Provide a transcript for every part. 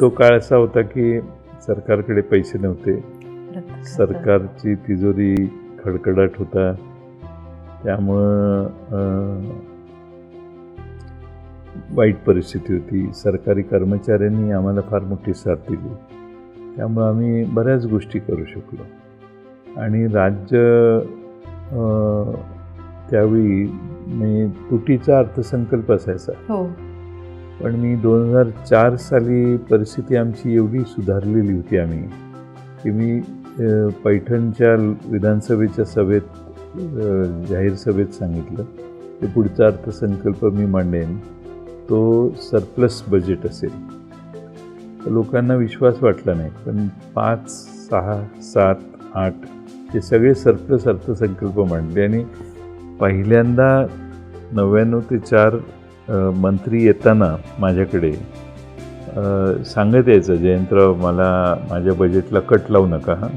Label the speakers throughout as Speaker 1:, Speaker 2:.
Speaker 1: तो काळ असा होता की सरकारकडे पैसे नव्हते. सरकारची तिजोरी खडखडाट होता. त्यामुळं वाईट परिस्थिती होती. सरकारी कर्मचाऱ्यांनी आम्हाला फार मोठी साथ दिली. त्यामुळं आम्ही बऱ्याच गोष्टी करू शकलो. आणि राज्य त्यावेळी तुटीचा अर्थसंकल्प असायचा.
Speaker 2: हो.
Speaker 1: पण मी दोन हजार चार साली परिस्थिती आमची एवढी सुधारलेली होती आम्ही की मी पैठणच्या विधानसभेच्या सभेत जाहीर सभेत सांगितलं की पुढचा अर्थसंकल्प मी मांडेन तो सरप्लस बजेट असेल. तर लोकांना विश्वास वाटला नाही पण पाच सहा सात आठ हे सगळे सरप्लस अर्थसंकल्प मांडले आणि पहिल्यांदा नव्याण्णव ते चार मंत्री येताना माझ्याकडे सांगत यायचं जयंतराव मला माझ्या बजेटला कट लावू नका हां.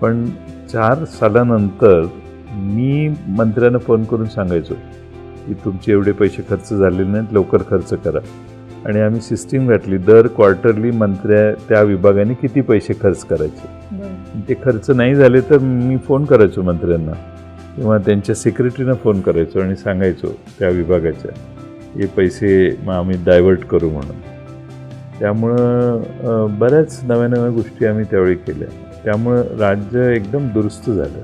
Speaker 1: पण चार सालानंतर मी मंत्र्यांना फोन करून सांगायचो की तुमचे एवढे पैसे खर्च झालेले नाहीत लवकर खर्च करा. आणि आम्ही सिस्टीम घातली दर क्वार्टरली मंत्र्या त्या विभागाने किती पैसे खर्च करायचे. ते खर्च नाही झाले तर मी फोन करायचो मंत्र्यांना. किंवा त्यांच्या सेक्रेटरीनं फोन करायचो आणि सांगायचो त्या विभागाच्या हे पैसे मग आम्ही डायव्हर्ट करू म्हणून. त्यामुळं बऱ्याच नव्या नव्या गोष्टी आम्ही त्यावेळी केल्या. त्यामुळं राज्य एकदम दुरुस्त झालं.